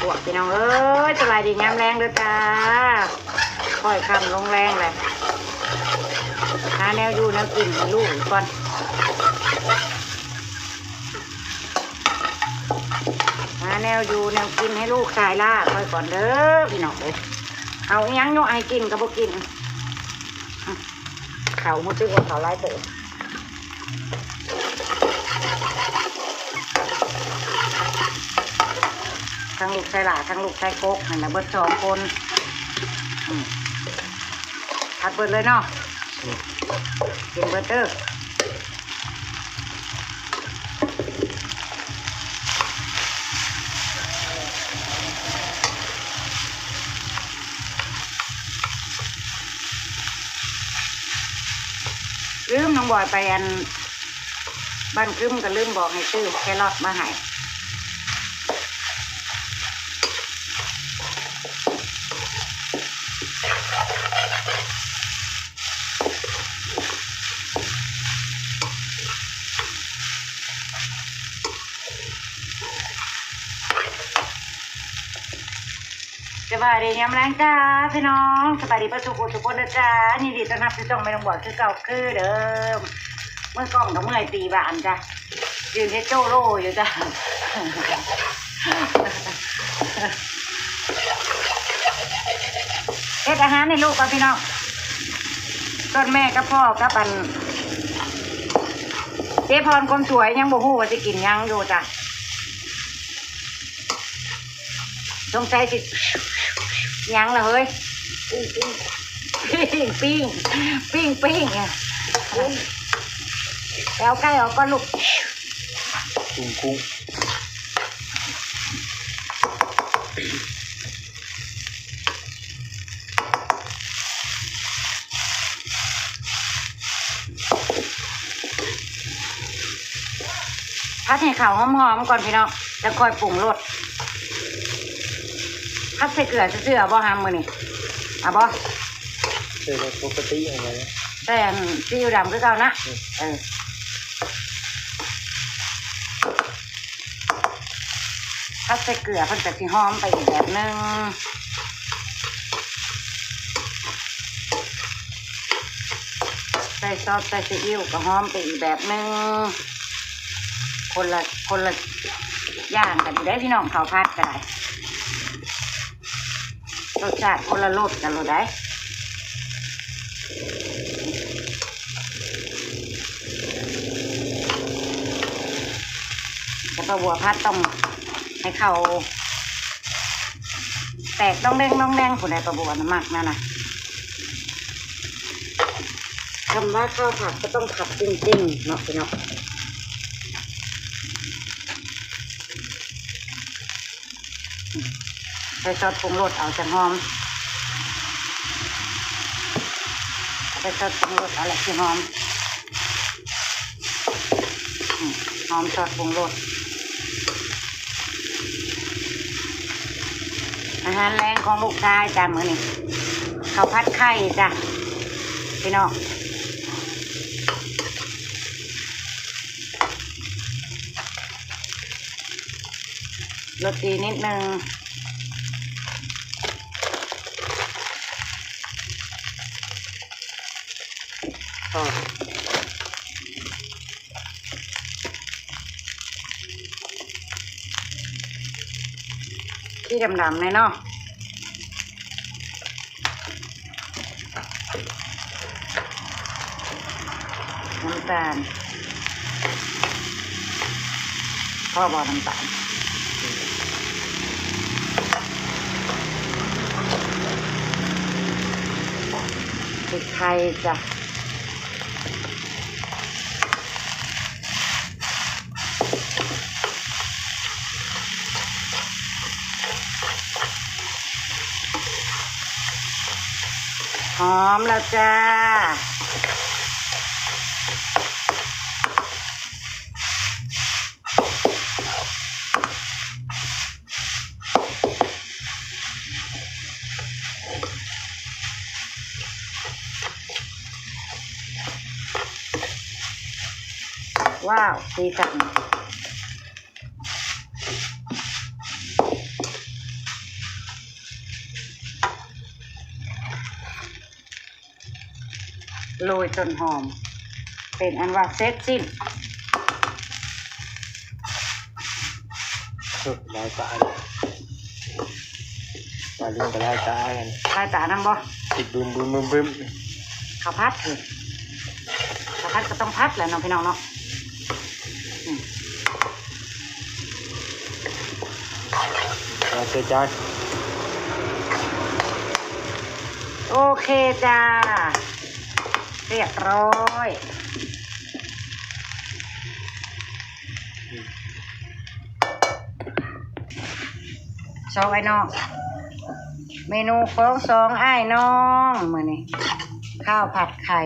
บวกพี่น้องเอ้ยสบายดีงามแรงเด้อจ้าค่อยคำลงแรงเลยหาแนวอยู่แนวกินให้ลูกก่อนหาแนวอยู่แนวกินให้ลูกชายล่าค่อยก่อนเด้อพี่น้องเลยเอาอยังโนไอกินกับพวกิน เขามุดตึกว่าเขาไล่เตะ ทั้งลูกชายหลาทั้งลูกชายโกกนั่นแหละเบิดสองคนอืมพัดเบิดเลยเนาะกินเบิดเด้อลืมน้องบอยไปอันบ้านกึ้มก็ลืมบอกให้ซื้อแครอทมาให้ บายดียามแรงจ้าพี่น้องสบายดีประสุขทุกคนนะจ้านี่ดีต้อนรับที่ต้องไม่ต้องบอกคือเก่าคือเดิมเมื่อกล้องต้องเมื่อยตีบานจ้ะยืนเทโจโร่อยู่จ้ะเอ็ดอาหารในลูกกับพี่น้องต้นแม่กับพ่อกับปันเจ๊พรคนสวยยังบ่ฮู้ว่าจะกินยังอยู่จ้ะสงสั ยสิยังละเฮ้ยปิ้งปิ้งปิ้งปิ้งอะแล้วใกล้ออกก็ลูกกุ้งกุ้งพัดให้ข้าวหอมๆก่อนพี่น้องแล้วค่อยปรุงรส พัดใส่เกลือเสื้อๆบ่ฮามมือนี่อะบ่เจอในปกติอะไรนะแต่อันซีอิ๊วดำคือเก่านะเออพัดใส่เกลือเพิ่นจะสิหอมไปอีกแบบนึงใส่ซอสใส่ซีอิ๊วก็หอมไปอีกแบบนึงคนละคนละอย่างกันอยู่ได้พี่น้องข้าวพัดก็ได้ รสชาติคนละรสกันเลยได้แล้วก็บัวพัดต้องให้เขาแตกต้องแดงต้องแดงผู้ใดประบัวนมักนั่นนะคำว่าข้าวผัดก็ต้องผัดจริงๆเนาะพี่เนาะ ส่ซอสปรุงรสเอาจังหอมใส่ซอสปรุงรสเอาอะไรที่หอมหอมซอสปรุงรสอาหารแรงของลูกชายจ้ะมือนี้ข้าวผัดไข่จ้ะพี่น้องรสดีนิดนึง พอที่ดำๆเลยเนาะน้ำตาลพ่อบอน้ำตาลพริกไทยจ้ะ หอมแล้วจ้า ว้าวสีสัน โรยต้นหอม เป็นอันว่าเสร็จสิ้นเออลายตาเลยปลาลิงกับลายตากันลายตาน้ำบ่ติดบึมบึมบึมบึมข้าวพัดเลยข้าวพัดก็ต้องพัดแหละเน้องพี่น้องเนาะอืมเราเสียใจโอเคจ้า เรียบร้อยสองไอ้น้อง เมนูเฟิร์สองไอ้น้องมือนี่ข้าวผัดไข่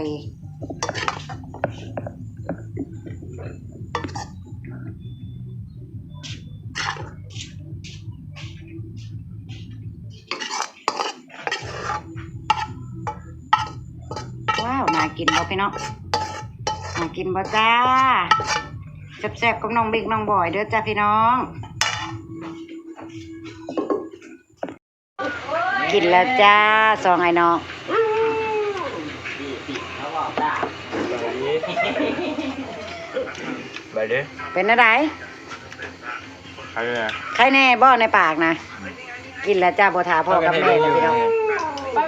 กินบ่พี่น้องน่ากินบ่จ้าแซ่บๆกับน้องบิ๊กน้องบอยเด้อจ้าพี่น้อง กินแล้วจ้าสองไอ้น้องไปดิเป็นอะไรใครเลยใครแน่บ่ในปากนะ กินแล้วจ้าบ่ทาพ่อกับแม่นะพี่น้องป้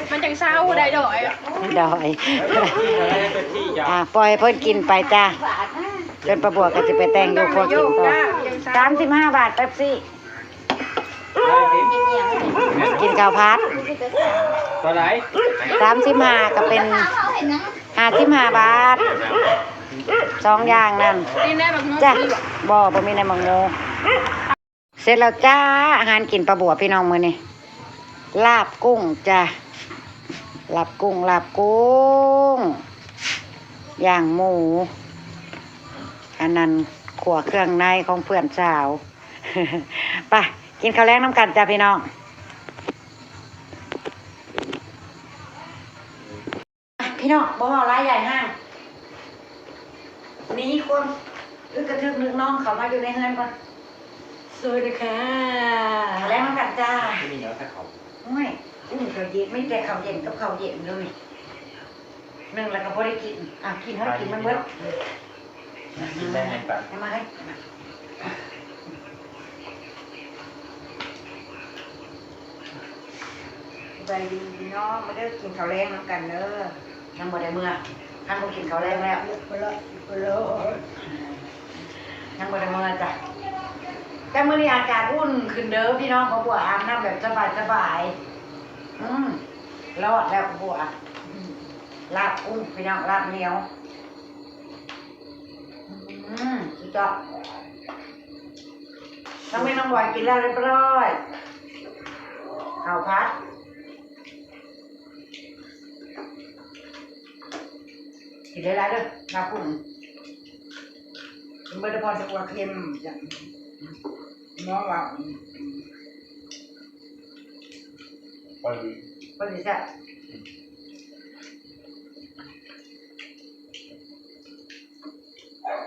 า แบบนี้ป่ะอะรวมด้วยมันจังเศร้าได้ดอยดอยอะปล่อยเพิ่นกินไปจ้าจนประบวกก็จะไปแต่งอยู่พวกกินต่อสามสิบห้าบาทเป๊ปซี่ กินข้าวพัดตัวไหนสามสิบห้าก็เป็นห้าสิบห้าบาทสองอย่างนั่นจ้ะบ่บ่มีในมังโมเสร็จแล้วจ้าอาหารกินปลาบัวพี่น้องมือนี้ลาบกุ้งจ้ะ ลาบกุ้งลาบกุ้งย่างหมู อันนั้นขัวเครื่องในของเพื่อนสาวไปกินข้าวแรงน้ำกันจ้ะพี่น้องพี่น้องบ่เมาร้ายใหญ่ห้างหนีคนอึกกระทึกนึกน้องเขามาอยู่ในเฮือนก่อนสวัสดีค่ะข้าวแรงน้ำกันจ้าที่นี่เหรอแค่เขาไม่ อืมเขาวเย็นไม่แต่ข้าวเย็นกับข้าวเย็นเลยหนึ่งแล้วก็พอได้กินอะกินให้กินมันเบิดกินได้ไหมปันเอามาให้ไปดีพี่น้องมาเด้อกินข้าวแรงน้ำกันเด้อยังบ่ได้เมื่อท่านบ่กินข้าวแรงแล้วไปละไปละยังบ่ได้เมื่อจ้ะแต่มื้อนี้อากาศอุ่นขึ้นเด้อพี่น้องเพราะว่าอาบน้ำแบบสบายๆ อืมรอดแล้วบัวลาบกุ้งพี่น้องลาบเหนียวอืมสุดยอดน้องไม่น้องบอยกินแล้วเรียบร้อยข้าวพัดกินได้แล้วเด้อน้ำปุ่นเมื่อได้พอจะกว่าเค็มอย่างน้องว่า ไปดีพอดีจ้ะ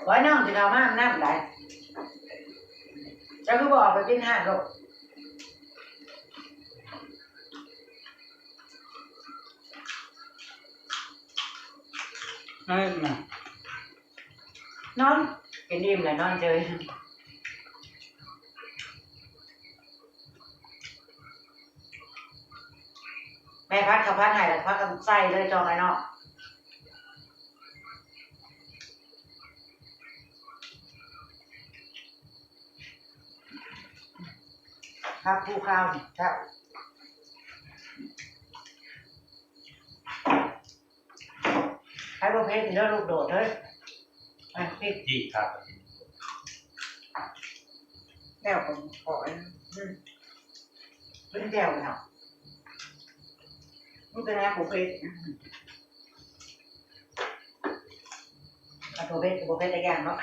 ไว้น้องจะเอามาน้ำไหลจะก็บอกไปกินห้าลูกนั่นน่ะนอนกินอิ่มแหละนอนเจอ แม่พัดกับพัดไห้แล้วพัดกับไส้เลยจองไอ้เนาะครับผู้ข้าวครับใช้ประเภทนี้แล้วลูกโดดเฮ้ยไปพี่ดีครับแก้วผมขออืมเป็นแก้วเนาะมั นเป็นงานบุฟเฟ่ต์อะบุฟเฟ่ต์บุฟเฟ่ต์แต่อย่างเนาะ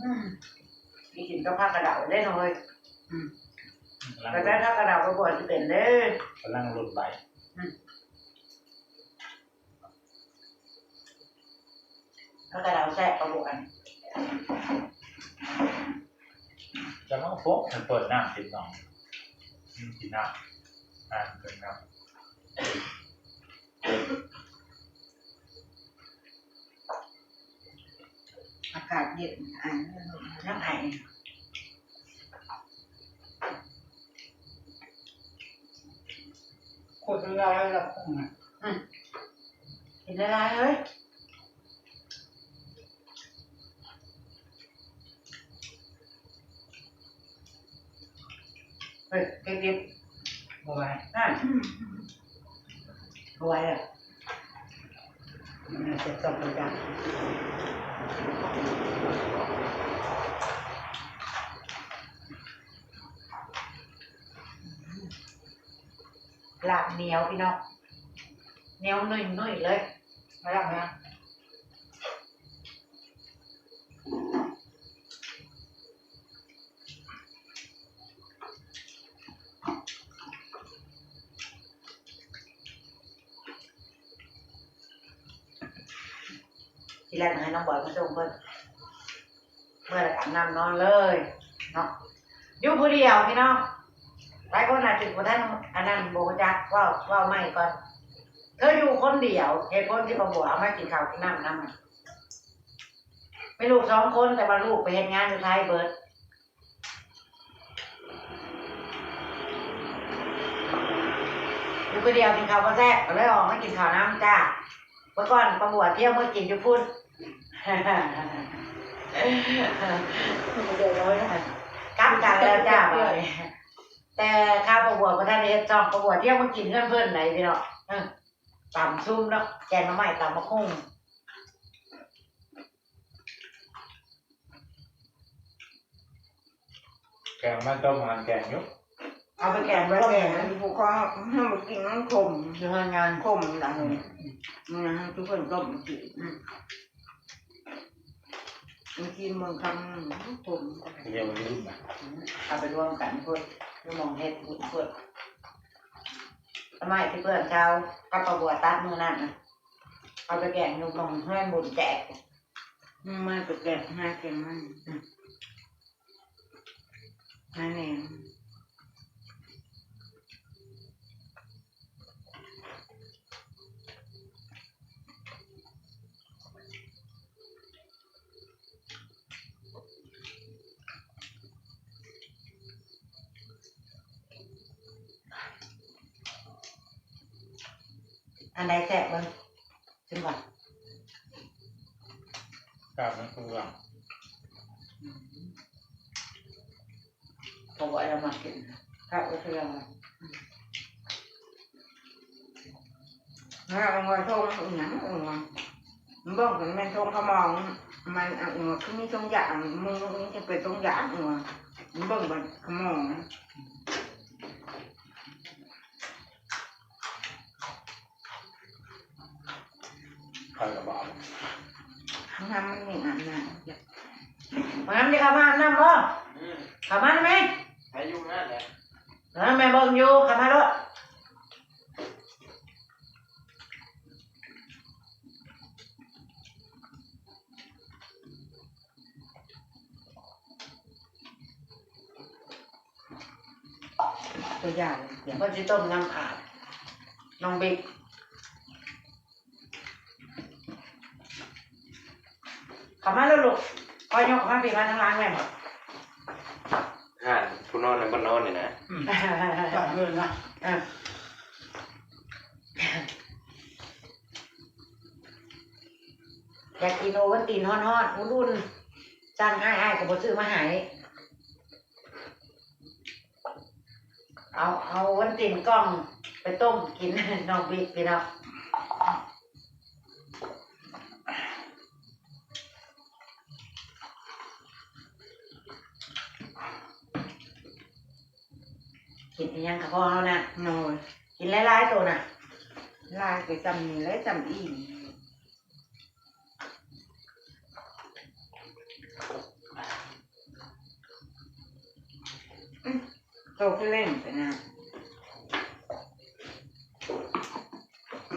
อืมมีกินก็ผ้ากระดาษได้หน่อยอืมแต่ได้ผ้ากระดาษก็บ่อยจะเป็นเด้อกำลังหลุดใบผ้ากระดาษแซ่บกระบอกอัน จะต้องโฟกเปิดหน้าติดน้องกินน้ำอ่านเกินน้อากาศเย็นอ่านน้ำไอขวดละลายละคงอะอืมกินละลายเลยเฮ้ยเก็บเก็บเอาไว้นั่น เอาไว้อะมันจะต้องไปดังลาบเหนียวพี่น้องเหนียวนุ่ยนุ่ยๆเลยมาแล้วนะ ทีแรกให้น้องบอยมาส่งเพิ่นเมื่อไร่อาบน้ำนอนเลยเนาะอยู่ผู้เดียวพี่น้องหลายคนอาจจะบ่ท่านอันนั้นโบจักว่าว่าไม่ก่อนเธออยู่คนเดียวเหตุผลที่ผมบอกเอาไม่กินข้าวกินน้ำน้ำไม่ลูกสองคนแต่ว่าลูกไปเห็นงานอยู่ไทยเบิร์ดอยู่คนเดียวกินข้าวก็แซ่บเลยออกมากินข้าวน้ำจ้าเมื่อก่อนประบวเที่ยวเมื่อกินอยู่พุ่น เดือดร้อนนะกลับกันแล้วจ้าบ่อยแต่ข้าวประบวชพระท่านเอสจองประบวชเที่ยวมากินเพื่อนเพื่อนไหนพี่เนาะเออตำซุ่มเนาะแกงมาใหม่ตำมะคุ้งำแกงมาต้มมันแกงยุกเอาไปแกงไว้ต้มแกงอันนี้พวกเขาให้มากินน้ำขมอยู่ทำงานขมดังนะฮะทุกคนต้มกิน มากินเมืองคำผมเรียกว่ารุ่นนะเอาไปรวมกันเพื่อนคือมองเห็ดพูดพูดทำไมที่เพื่อนชาวกับประบวตัดมือนั่นนะเอาไปแกงอยู่มองเพื่อนบุญแจกมาไปแกะห้าแกงมันนั่นเอง อันใดแซ่บเบ้างชิมก่อนกล้ามมันคือหลังประบวชเรามากินครับก็คืออะไรถ้าเอาไว้ทงหนังเอาไว้มันบอกกันแม่นทงเขามองมันเอาไว้คือมีทงอย่างมึงจะเป็นทงอย่างเอาไว้มันบอกกันเขามอง คอยกระบอกทำมันมีอันนั้นมาน้ำดิข้าวมาน้ำบ่ข้าวมาไหมอายุนั่นแหละเออแม่เบิ่งอยู่ข้าวมาด้วยตัวอย่างเดี๋ยวก็จะต้มน้ำอาบน้องบิ๊ก ข้าวมาแล้วลูกคอยยกข้าวมาปีมาทั้งร้านแม่หมดห่านผู้นอนในบ้านนอนนี่นะจับเงินนะอะอยากกินโอวันตินฮอนฮอนๆอุ่นๆจ้างอ้ายอ้ายกับบซื้อมาใหายเอาเอาวันตินกล้องไปต้มกินน้องบิ๊กพี่น้อง กินอีหยังกับพ่อเขานะโน่ยกินหลายๆตัวน่ะลายไปจำนี่และจำอีกอืมโตขึ้นเล่นไปนะ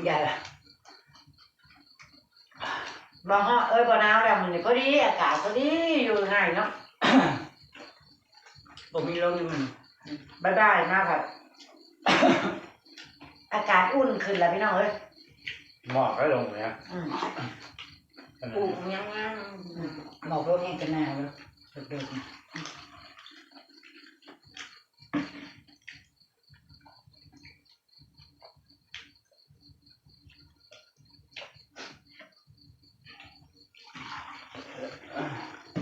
ใหญ่ละบ่ฮอดเอ้ยบ่หนาวแล้วมันนี่พอดี อากาศพอดีอยู่ง่ายเนาะผมมีลมมัน บ๊ายบายมากครับอากาศอุ่นขึ้นแล้วพี่น้องเอ้ยหมอกให้ลงเนี่ยอืมปลูกยังงามหมอกลงยังจะหนาวแล้วเด็กๆ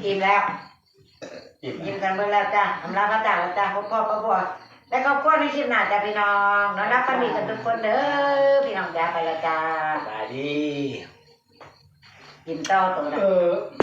อิ่มแล้วอิ่มยิ้ม กันเบิ่แล้วจ้ะอำลาพระจ่าแล้วจ้ะพ่อพ่อพ่อพ่อแล้วก็พ่อในคลิปหน้าจ้ะพี่น้องนอนรับกันดีกันทุกคนเด้อพี่น้องจ้าไปแล้วจ้า สบายดี กินเต้าตัวเอนะอ